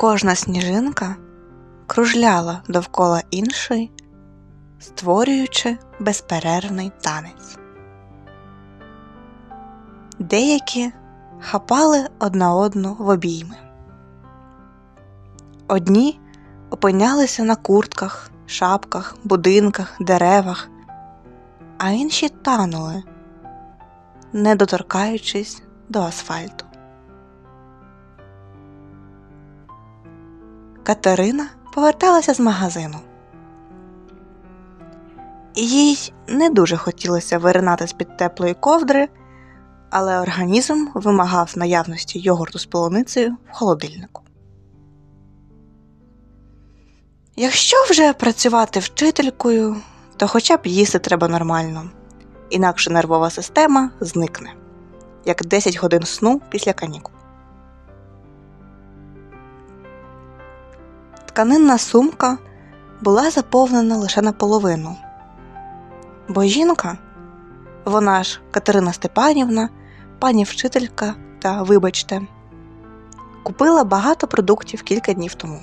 Кожна сніжинка кружляла довкола іншої, створюючи безперервний танець. Деякі хапали одна одну в обійми. Одні опинялися на куртках, шапках, будинках, деревах, а інші танули, не доторкаючись до асфальту. Катерина поверталася з магазину. Їй не дуже хотілося виринати з під теплої ковдри, але організм вимагав наявності йогурту з полуницею в холодильнику. Якщо вже працювати вчителькою, то хоча б їсти треба нормально, інакше нервова система зникне, як 10 годин сну після канікул. Тканинна сумка була заповнена лише наполовину, бо жінка, вона ж Катерина Степанівна, пані вчителька та, вибачте, купила багато продуктів кілька днів тому.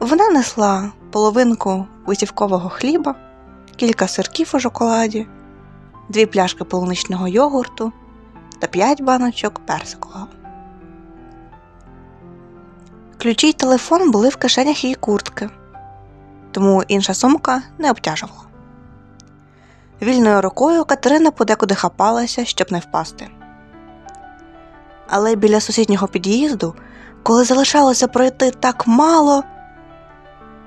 Вона несла половинку висівкового хліба, кілька сирків у шоколаді, дві пляшки полуничного йогурту та п'ять баночок персикового. Ключі й телефон були в кишенях її куртки, тому інша сумка не обтяжувала. Вільною рукою Катерина подекуди хапалася, щоб не впасти. Але біля сусіднього під'їзду, коли залишалося пройти так мало,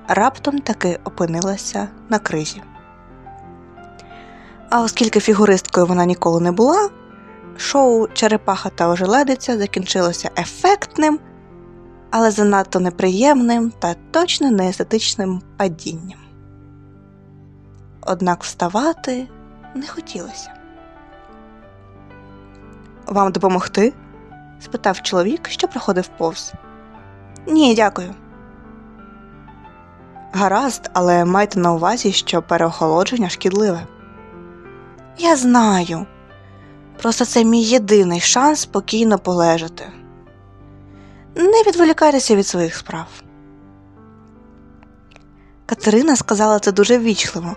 раптом таки опинилася на кризі. А оскільки фігуристкою вона ніколи не була, шоу Черепаха та ожеледиця закінчилося ефектним, але занадто неприємним та точно неестетичним падінням. Однак вставати не хотілося. Вам допомогти? спитав чоловік, що проходив повз. Ні, дякую. Гаразд, але майте на увазі, що переохолодження шкідливе. Я знаю. Просто це мій єдиний шанс спокійно полежати. Не відволікайтеся від своїх справ. Катерина сказала це дуже ввічливо,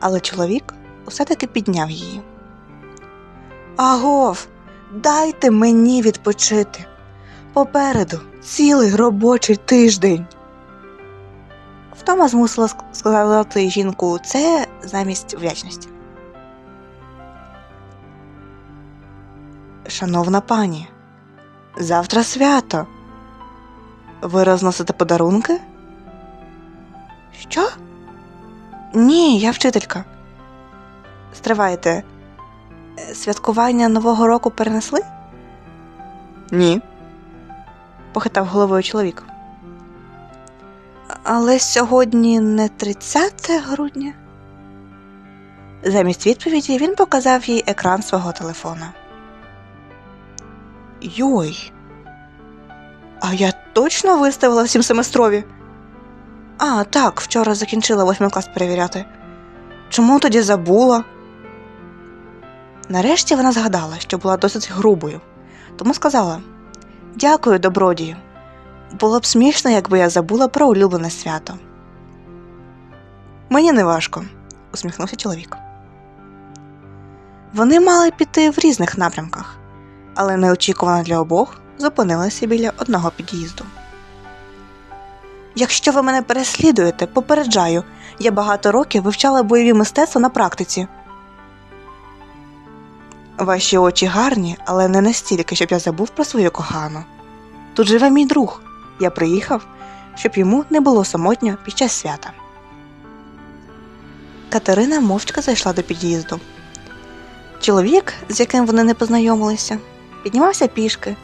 але чоловік усе таки підняв її. Агов, дайте мені відпочити. Попереду цілий робочий тиждень. Втома змусила сказати жінку це замість вдячності. Шановна пані, завтра свято. Ви розносите подарунки? Що? Ні, я вчителька. Стривайте. Святкування Нового року перенесли? Ні. похитав головою чоловік. Але сьогодні не 30 грудня. Замість відповіді він показав їй екран свого телефона. Йой. А я точно виставила всім семестрові? А, так, вчора закінчила восьмий клас перевіряти. Чому тоді забула? Нарешті вона згадала, що була досить грубою, тому сказала Дякую, добродію. Було б смішно, якби я забула про улюблене свято. Мені не важко, усміхнувся чоловік. Вони мали піти в різних напрямках, але неочікувано для обох зупинилися біля одного під'їзду. Якщо ви мене переслідуєте, попереджаю, я багато років вивчала бойові мистецтва на практиці. Ваші очі гарні, але не настільки, щоб я забув про свою кохану. Тут живе мій друг. Я приїхав, щоб йому не було самотньо під час свята. Катерина мовчки зайшла до під'їзду. Чоловік, з яким вони не познайомилися, піднімався пішки,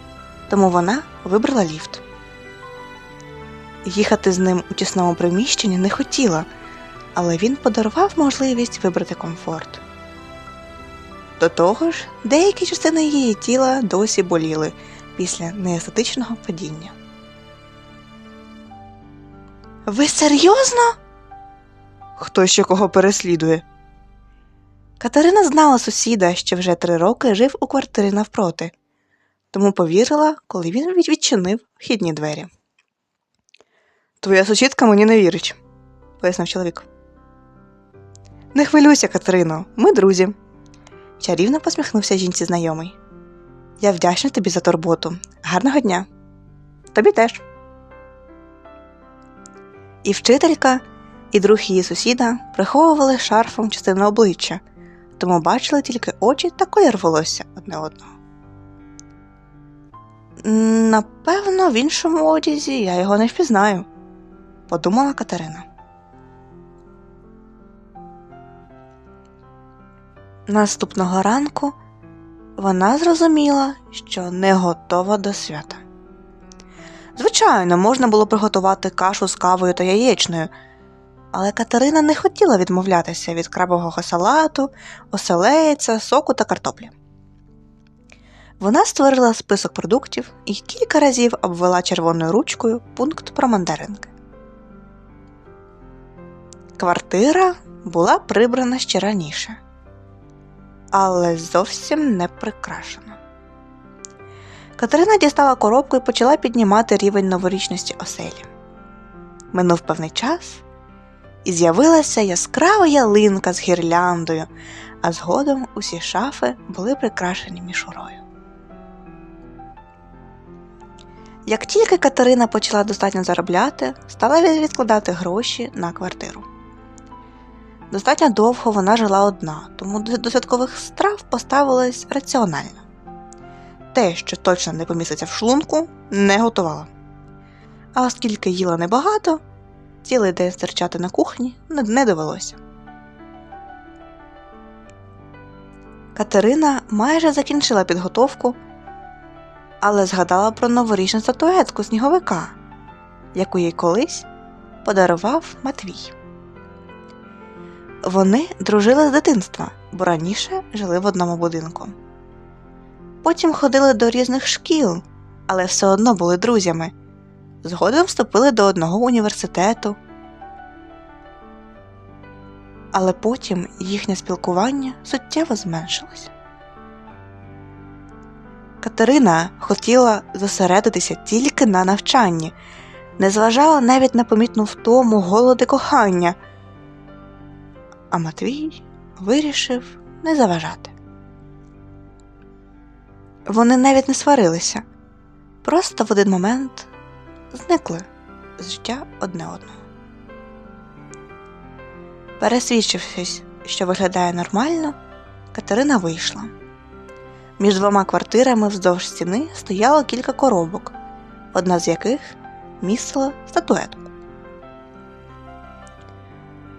тому вона вибрала ліфт. Їхати з ним у тісному приміщенні не хотіла, але він подарував можливість вибрати комфорт. До того ж, деякі частини її тіла досі боліли після неестетичного падіння. Ви серйозно? Хто ще кого переслідує? Катерина знала сусіда, що вже три роки жив у квартирі навпроти, тому повірила, коли він відчинив вхідні двері. Твоя сусідка мені не вірить, пояснив чоловік. Не хвилюйся, Катерино, ми друзі. Чарівно посміхнувся жінці знайомий. Я вдячна тобі за турботу. Гарного дня. Тобі теж. І вчителька, і друг її сусіда приховували шарфом частину обличчя, тому бачили тільки очі та колір волосся одне одного. «М, Напевно, в іншому одязі я його не впізнаю, подумала Катерина. Наступного ранку вона зрозуміла, що не готова до свята. Звичайно, можна було приготувати кашу з кавою та яєчною, але Катерина не хотіла відмовлятися від крабового салату, оселеця, соку та картоплі. Вона створила список продуктів і кілька разів обвела червоною ручкою пункт про мандаринки. Квартира була прибрана ще раніше, але зовсім не прикрашена. Катерина дістала коробку і почала піднімати рівень новорічності оселі. Минув певний час, і з'явилася яскрава ялинка з гірляндою, а згодом усі шафи були прикрашені мішурою. Як тільки Катерина почала достатньо заробляти, стала відкладати гроші на квартиру. Достатньо довго вона жила одна, тому до святкових страв поставилась раціонально. Те, що точно не поміститься в шлунку, не готувала. А оскільки їла небагато, цілий день стерчати на кухні не довелося. Катерина майже закінчила підготовку, але згадала про новорічну статуетку сніговика, яку їй колись подарував Матвій. Вони дружили з дитинства, бо раніше жили в одному будинку. Потім ходили до різних шкіл, але все одно були друзями. Згодом вступили до одного університету. Але потім їхнє спілкування суттєво зменшилося. Катерина хотіла зосередитися тільки на навчанні, не зважала навіть на помітну втому, голод і кохання. А Матвій вирішив не заважати. Вони навіть не сварилися, просто в один момент зникли з життя одне одного. Пересвідчившись, що виглядає нормально, Катерина вийшла. Між двома квартирами вздовж стіни стояло кілька коробок, одна з яких містила статуетку.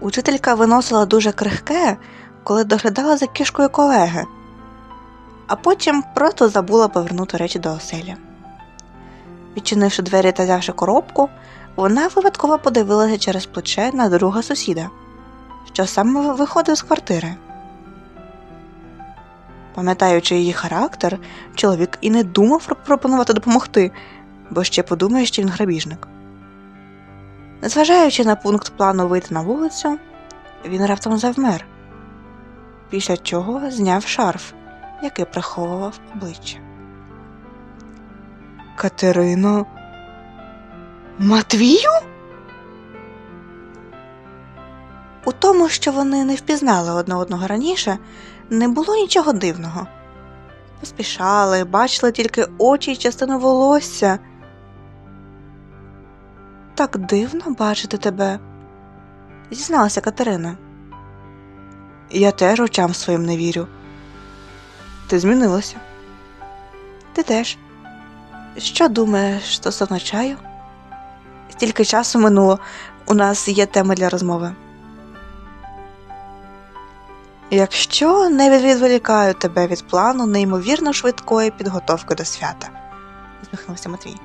Учителька виносила дуже крихке, коли доглядала за кішкою колеги, а потім просто забула повернути речі до оселі. Відчинивши двері та взявши коробку, вона випадково подивилася через плече на друга сусіда, що саме виходив з квартири. Пам'ятаючи її характер, чоловік і не думав пропонувати допомогти, бо ще подумає, що він грабіжник. Незважаючи на пункт плану вийти на вулицю, він раптом завмер, після чого зняв шарф, який приховував обличчя. Катерино. Матвію? У тому, що вони не впізнали одне одного раніше, не було нічого дивного. Поспішали, бачили тільки очі й частину волосся. Так дивно бачити тебе, зізналася Катерина. Я теж очам своїм не вірю. Ти змінилася. Ти теж. Що думаєш стосовно чаю? Стільки часу минуло, у нас є теми для розмови. Якщо не відволікаю тебе від плану неймовірно швидкої підготовки до свята, усміхнувся Матвій.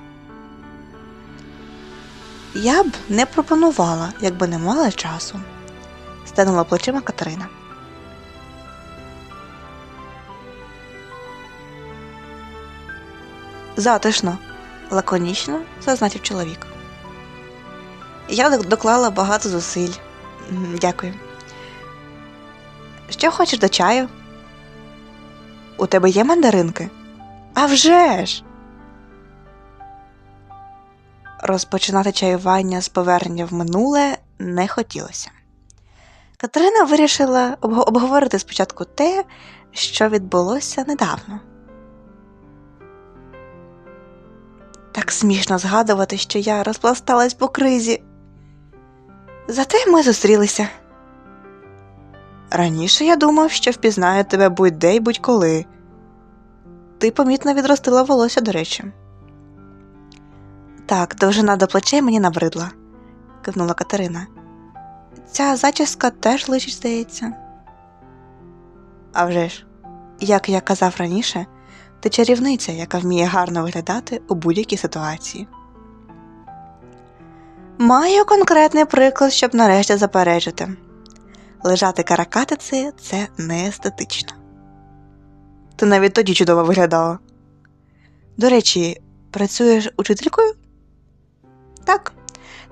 Я б не пропонувала, якби не мала часу, стенула плечима Катерина. Затишно, лаконічно зазначив чоловік. Я доклала багато зусиль. Дякую. Що хочеш до чаю? У тебе є мандаринки? А вже ж! Розпочинати чаювання з повернення в минуле не хотілося. Катерина вирішила обговорити спочатку те, що відбулося недавно. Так смішно згадувати, що я розпласталась по кризі. Зате ми зустрілися. Раніше я думав, що впізнаю тебе будь-де й будь-коли. Ти помітно відростила волосся, до речі. Так, довжина до плечей мені набридла, кивнула Катерина. Ця зачіска теж личить, здається. А вже ж, як я казав раніше, ти чарівниця, яка вміє гарно виглядати у будь-якій ситуації. Маю конкретний приклад, щоб нарешті заперечити. Лежати каракатиці це не естетично. Ти навіть тоді чудово виглядала. До речі, працюєш учителькою? Так,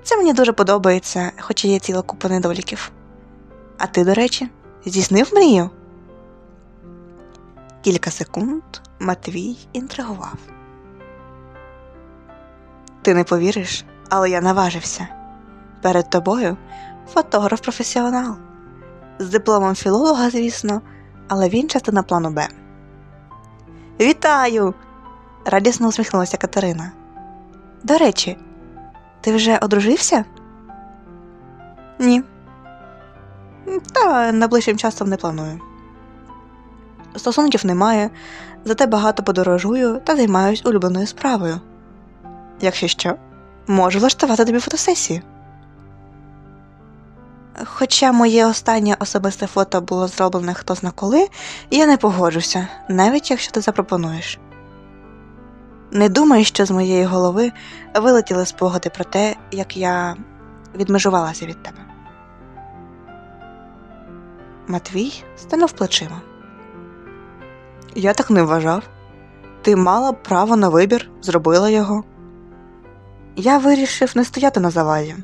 це мені дуже подобається, хоча є ціла купа недоліків. А ти, до речі, здійснив мрію? Кілька секунд Матвій інтригував. Ти не повіриш, але я наважився. Перед тобою фотограф-професіонал. З дипломом філолога, звісно, але він частина плану Б. Вітаю! радісно усміхнулася Катерина. До речі, ти вже одружився? Ні. Та найближчим часом не планую. Стосунків немає, зате багато подорожую та займаюсь улюбленою справою. Якщо що, можу влаштувати тобі фотосесію. Хоча моє останнє особисте фото було зроблене хто зна коли, я не погоджуся, навіть якщо ти запропонуєш. Не думай, що з моєї голови вилетіли спогади про те, як я відмежувалася від тебе. Матвій станув плечима. Я так не вважав. Ти мала право на вибір, зробила його. Я вирішив не стояти на заваді.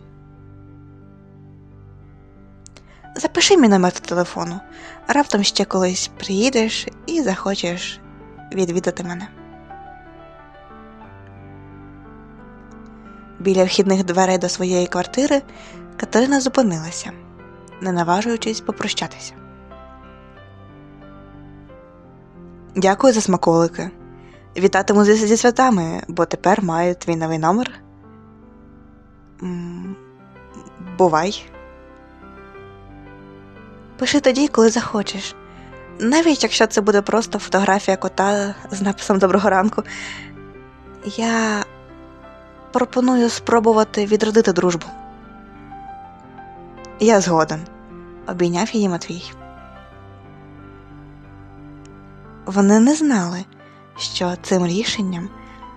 Запиши мій номер телефону, раптом ще колись приїдеш і захочеш відвідати мене. Біля вхідних дверей до своєї квартири Катерина зупинилася, не наважуючись попрощатися. Дякую за смаколики. Вітатиму зі, зі святами, бо тепер маю твій новий номер. Бувай. Пиши тоді, коли захочеш. Навіть якщо це буде просто фотографія кота з написом Доброго ранку. Я пропоную спробувати відродити дружбу. Я згоден, обійняв її Матвій. Вони не знали, що цим рішенням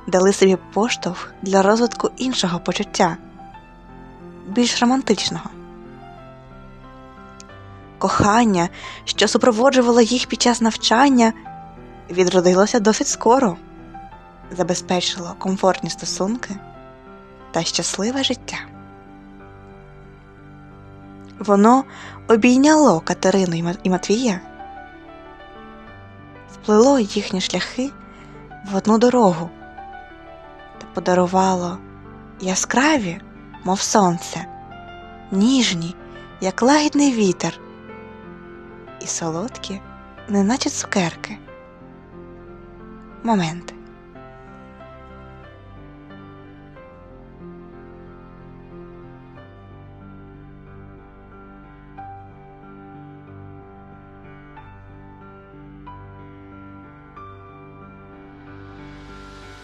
дали собі поштовх для розвитку іншого почуття, більш романтичного. Кохання, що супроводжувало їх під час навчання, відродилося досить скоро, забезпечило комфортні стосунки та щасливе життя. Воно обійняло Катерину і Матвія, сплело їхні шляхи в одну дорогу та подарувало яскраві, мов сонце, ніжні, як лагідний вітер, і солодкі, неначе цукерки. Моменти.